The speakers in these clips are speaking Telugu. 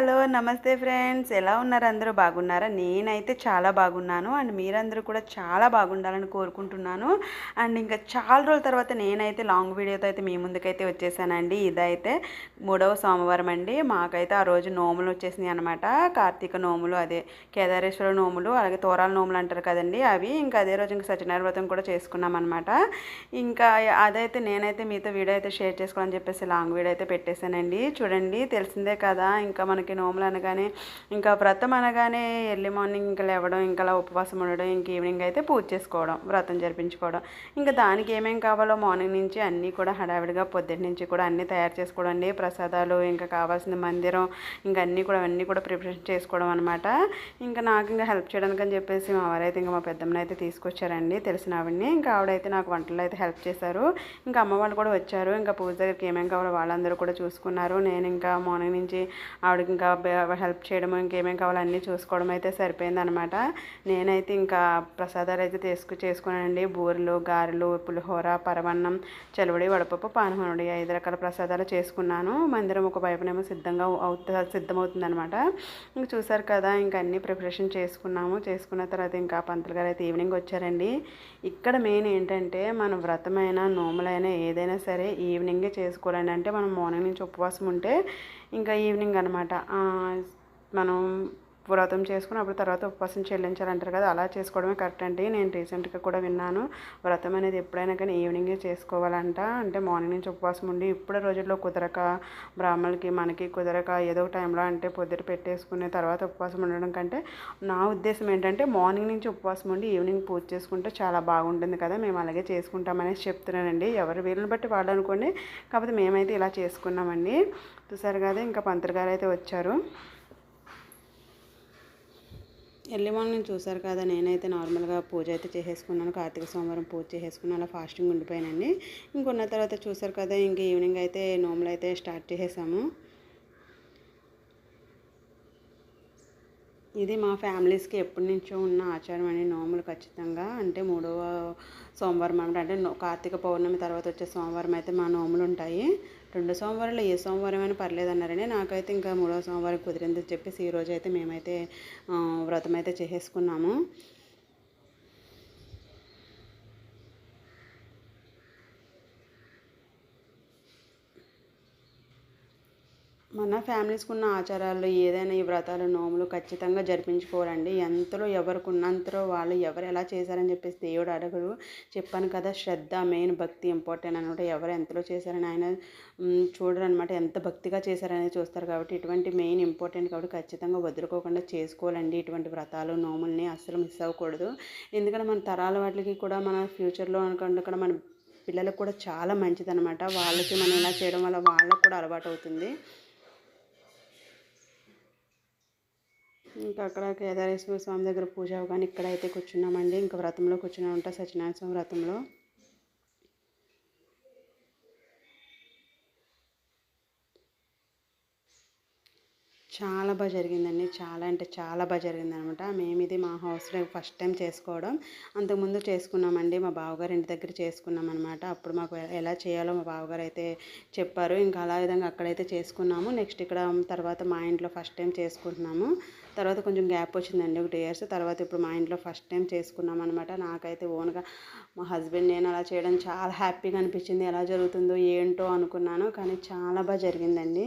míralo. నమస్తే ఫ్రెండ్స్. ఎలా ఉన్నారు అందరూ? బాగున్నారా? నేనైతే చాలా బాగున్నాను. అండ్ మీరందరూ కూడా చాలా బాగుండాలని కోరుకుంటున్నాను. అండ్ ఇంకా చాలా రోజుల తర్వాత నేనైతే లాంగ్ వీడియోతో అయితే మీ ముందుకైతే వచ్చేసానండి. ఇదైతే మూడవ సోమవారం అండి. మాకైతే ఆ రోజు నోములు వచ్చేసినాయి అనమాట కార్తీక నోములు అదే కేదారేశ్వర నోములు అలాగే తోరాల నోములు అంటారు కదండి అవి. ఇంకా అదే రోజు ఇంకా సత్యనారాయణ వ్రతం కూడా చేసుకున్నాం అనమాట ఇంకా అదైతే నేనైతే మీతో వీడియో అయితే షేర్ చేసుకోవాలని చెప్పేసి లాంగ్ వీడియో అయితే పెట్టేశానండి. చూడండి తెలిసిందే కదా. ఇంకా మనకి నో నోములు అనగానే ఇంకా వ్రతం అనగానే ఎర్లీ మార్నింగ్ ఇంకా లేవడం ఇంకా అలా ఉపవాసం ఉండడం ఇంక ఈవినింగ్ అయితే పూజ చేసుకోవడం వ్రతం జరిపించుకోవడం. ఇంకా దానికి ఏమేం కావాలో మార్నింగ్ నుంచి అన్నీ కూడా హడావిడిగా పొద్దున్న నుంచి కూడా అన్నీ తయారు చేసుకోవడం అండి. ప్రసాదాలు ఇంకా కావాల్సిన మందిరం ఇంకా అన్నీ కూడా అన్నీ కూడా ప్రిపరేషన్ చేసుకోవడం అనమాట ఇంకా నాకు ఇంకా హెల్ప్ చేయడానికి అని చెప్పేసి మా వారైతే ఇంకా మా పెద్దమ్మని అయితే తీసుకొచ్చారండి తెలిసిన ఆవిడని. ఇంకా ఆవిడైతే నాకు వంటలు అయితే హెల్ప్ చేశారు. ఇంకా అమ్మ వాళ్ళు కూడా వచ్చారు. ఇంకా పూజ దగ్గరికి ఏమేమి కావాలో వాళ్ళందరూ కూడా చూసుకున్నారు. నేను ఇంకా మార్నింగ్ నుంచి ఆవిడకి ఇంకా హెల్ప్ చేయడం ఇంకేమేం కావాలో అన్నీ చూసుకోవడం అయితే సరిపోయిందనమాట. నేనైతే ఇంకా ప్రసాదాలు అయితే తీసుకు చేసుకున్నానండి. బూరెలు గారెలు పులిహోర పరవన్నం చెలవడి వడపప్పు పానహనుడి ఐదు రకాల ప్రసాదాలు చేసుకున్నాను. మందిరం ఒక వైపునేమో సిద్ధంగా అవుతుంది సిద్ధమవుతుందనమాట. ఇంక చూసారు కదా ఇంకా అన్నీ ప్రిపరేషన్ చేసుకున్నాము. చేసుకున్న తర్వాత ఇంకా పంతులు గారు అయితే ఈవినింగ్ వచ్చారండి. ఇక్కడ మెయిన్ ఏంటంటే మన వ్రతమైన నోములైనా ఏదైనా సరే ఈవినింగే చేసుకోవాలండి. అంటే మనం మార్నింగ్ నుంచి ఉపవాసం ఉంటే ఇంకా ఈవినింగ్ అనమాట. మనం వ్రతం చేసుకుని అప్పుడు తర్వాత ఉపవాసం చెల్లించాలంటారు కదా అలా చేసుకోవడమే కరెక్ట్ అండి. నేను రీసెంట్గా కూడా విన్నాను వ్రతం అనేది ఎప్పుడైనా కానీ ఈవినింగే చేసుకోవాలంట. అంటే మార్నింగ్ నుంచి ఉపవాసం ఉండి ఇప్పుడు రోజుల్లో కుదరక బ్రాహ్మణులకి మనకి కుదరక ఏదో టైంలో అంటే పొద్దుట పెట్టేసుకునే తర్వాత ఉపవాసం ఉండడం కంటే నా ఉద్దేశం ఏంటంటే మార్నింగ్ నుంచి ఉపవాసం ఉండి ఈవినింగ్ పూజ చేసుకుంటే చాలా బాగుంటుంది కదా మేము అలాగే చేసుకుంటామనేసి చెప్తున్నానండి. ఎవరు వీళ్ళని బట్టి వాళ్ళు అనుకోండి కాకపోతే మేమైతే ఇలా చేసుకున్నామండి. చూసారు కదా ఇంకా పంతులు గారు అయితే వచ్చారు. ఎల్లిమాలని చూసారు కదా నేనైతే నార్మల్గా పూజ అయితే చేసేసుకున్నాను. కార్తీక సోమవారం పూజ చేసేసుకున్నాను అలా ఫాస్టింగ్ ఉండిపోయానండి. ఇంకొన్న తర్వాత చూసారు కదా ఇంక ఈవినింగ్ అయితే నోములు అయితే స్టార్ట్ చేసేసాము. ఇది మా ఫ్యామిలీస్కి ఎప్పటి నుంచో ఉన్న ఆచారం అండి నోములు ఖచ్చితంగా. అంటే మూడవ సోమవారం అనమాట. అంటే కార్తీక పౌర్ణమి తర్వాత వచ్చే సోమవారం అయితే మా నోములు ఉంటాయి. రెండు సోమవారాలు ఏ సోమవారం అయినా పర్లేదన్నారని నాకైతే ఇంకా మూడవ సోమవారం కుదిరిందని చెప్పేసి ఈరోజు అయితే మేమైతే వ్రతం అయితే చేసేసుకున్నాము. మన ఫ్యామిలీస్కి ఉన్న ఆచారాలు ఏదైనా ఈ వ్రతాలు నోములు ఖచ్చితంగా జరిపించుకోవాలండి. ఎంతలో ఎవరికి ఉన్నంతలో వాళ్ళు ఎవరు ఎలా చేశారని చెప్పేసి దేవుడు అడగరు చెప్పాను కదా శ్రద్ధ మెయిన్ భక్తి ఇంపార్టెంట్ అనమాట ఎవరు ఎంతలో చేశారని ఆయన చూడరు అనమాట ఎంత భక్తిగా చేశారనేది చూస్తారు కాబట్టి ఇటువంటి మెయిన్ ఇంపార్టెంట్ కాబట్టి ఖచ్చితంగా వదులుకోకుండా చేసుకోవాలండి ఇటువంటి వ్రతాలు నోముల్ని అస్సలు మిస్ అవ్వకూడదు. ఎందుకంటే మన తరాల వాటికి కూడా మన ఫ్యూచర్లో అనుకుంటే కూడా మన పిల్లలకు కూడా చాలా మంచిదనమాట వాళ్ళకి మనం ఇలా చేయడం వల్ల వాళ్ళకు కూడా అలవాటు అవుతుంది ఇంకా అక్కడ కేదారేశ్వర స్వామి దగ్గర పూజ అవగానే ఇక్కడైతే కూర్చున్నామండి. ఇంకా వ్రతంలో కూర్చున్నా ఉంటా సత్యనారాయణ స్వామి వ్రతంలో. చాలా బాగా జరిగిందండి. చాలా అంటే చాలా బాగా జరిగిందనమాట. మేము ఇది మా హౌస్లో ఫస్ట్ టైం చేసుకోవడం. అంతకుముందు చేసుకున్నామండి. మా బావగారు ఇంటి దగ్గర చేసుకున్నాం అనమాట అప్పుడు మాకు ఎలా చేయాలో మా బావగారు అయితే చెప్పారు. ఇంకా అలా విధంగా అక్కడైతే చేసుకున్నాము. నెక్స్ట్ ఇక్కడ తర్వాత మా ఇంట్లో ఫస్ట్ టైం చేసుకుంటున్నాము. తర్వాత కొంచెం గ్యాప్ వచ్చిందండి ఒక టూ ఇయర్స్. తర్వాత ఇప్పుడు మా ఇంట్లో ఫస్ట్ టైం చేసుకున్నాం అనమాట నాకైతే ఓన్గా మా హస్బెండ్ నేను అలా చేయడం చాలా హ్యాపీగా అనిపించింది. ఎలా జరుగుతుందో ఏంటో అనుకున్నాను. కానీ చాలా బాగా జరిగిందండి.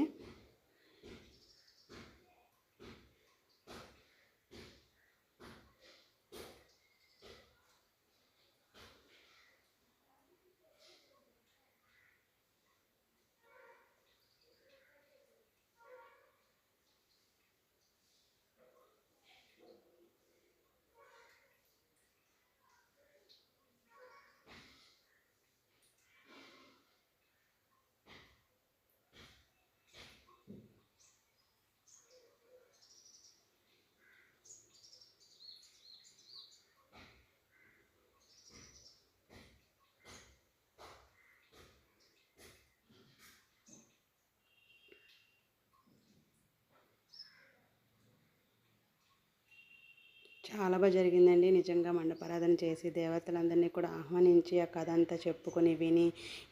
చాలా బాగా జరిగిందండి. నిజంగా మండపారాధన చేసి దేవతలందరినీ కూడా ఆహ్వానించి ఆ కథ అంతా చెప్పుకొని విని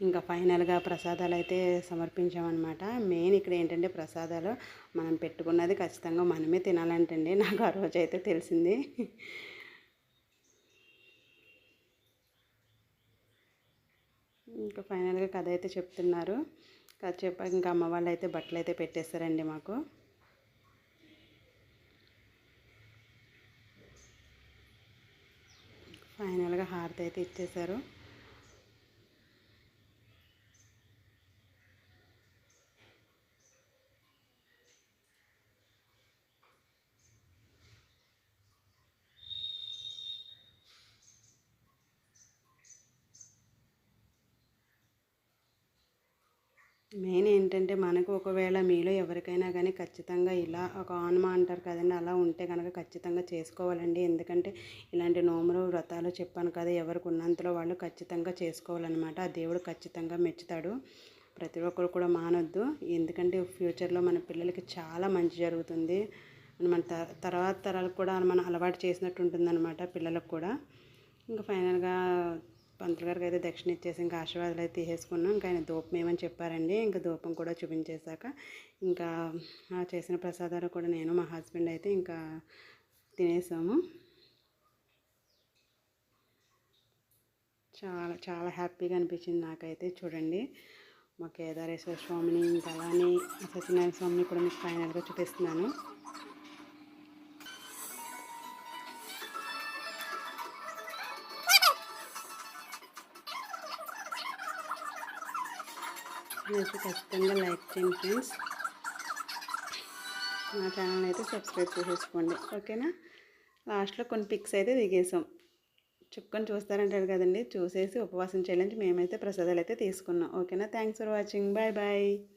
ఇంకా ఫైనల్గా ప్రసాదాలు అయితే సమర్పించామన్నమాట. మెయిన్ ఇక్కడ ఏంటంటే ప్రసాదాలు మనం పెట్టుకున్నది ఖచ్చితంగా మనమే తినాలంటండి. నాకు ఆ రోజు అయితే తెలిసింది. ఇంకా ఫైనల్గా కథ అయితే చెప్తున్నారు. కథ చెప్పాక ఇంకా అమ్మ వాళ్ళు అయితే బట్టలు అయితే పెట్టేస్తారండి మాకు. ఫైనల్గా హారతి అయితే ఇచ్చేశారు మెయిన్ ఏంటంటే మనకు ఒకవేళ మీలో ఎవరికైనా కానీ ఖచ్చితంగా ఇలా ఒక ఆన్మ అంటారు కదండి అలా ఉంటే కనుక ఖచ్చితంగా చేసుకోవాలండి. ఎందుకంటే ఇలాంటి నోములు వ్రతాలు చెప్పాను కదా ఎవరికి ఉన్నంతలో వాళ్ళు ఖచ్చితంగా చేసుకోవాలన్నమాట. ఆ దేవుడు ఖచ్చితంగా మెచ్చుతాడు. ప్రతి ఒక్కరు కూడా మానొద్దు. ఎందుకంటే ఫ్యూచర్లో మన పిల్లలకి చాలా మంచి జరుగుతుంది. మన తర్వాత తరాలకు కూడా మనం అలవాటు చేసినట్టు ఉంటుందన్నమాట పిల్లలకు కూడా. ఇంకా ఫైనల్గా పంతులు గారికి అయితే దక్షిణ ఇచ్చేసి ఇంకా ఆశీర్వాదాలు అయితే తీసేసుకున్నాం. ఇంకా ఆయన ధూపం ఏమని చెప్పారండి? ఇంకా ధూపం కూడా చూపించేశాక ఇంకా చేసిన ప్రసాదాలు కూడా నేను మా హస్బెండ్ అయితే ఇంకా తినేసాము. చాలా చాలా హ్యాపీగా అనిపించింది నాకైతే చూడండి. మా కేదారేశ్వర స్వామిని ఇంకా అలానే సత్యనారాయణ స్వామిని కూడా మీకు ఫైనల్గా చూపిస్తున్నాను. నచ్చితే ఖచ్చితంగా లైక్ చేయండి ఫ్రెండ్స్. మా ఛానల్ అయితే సబ్స్క్రైబ్ చేసేసుకోండి. ఓకేనా? లాస్ట్లో కొన్ని పిక్స్ అయితే దిగేసాం చుక్కని చూస్తారంటారు కదండి. చూసేసి ఉపవాసం చేయాలని మేమైతే ప్రసాదాలు అయితే తీసుకున్నాం. ఓకేనా? Thanks for watching bye bye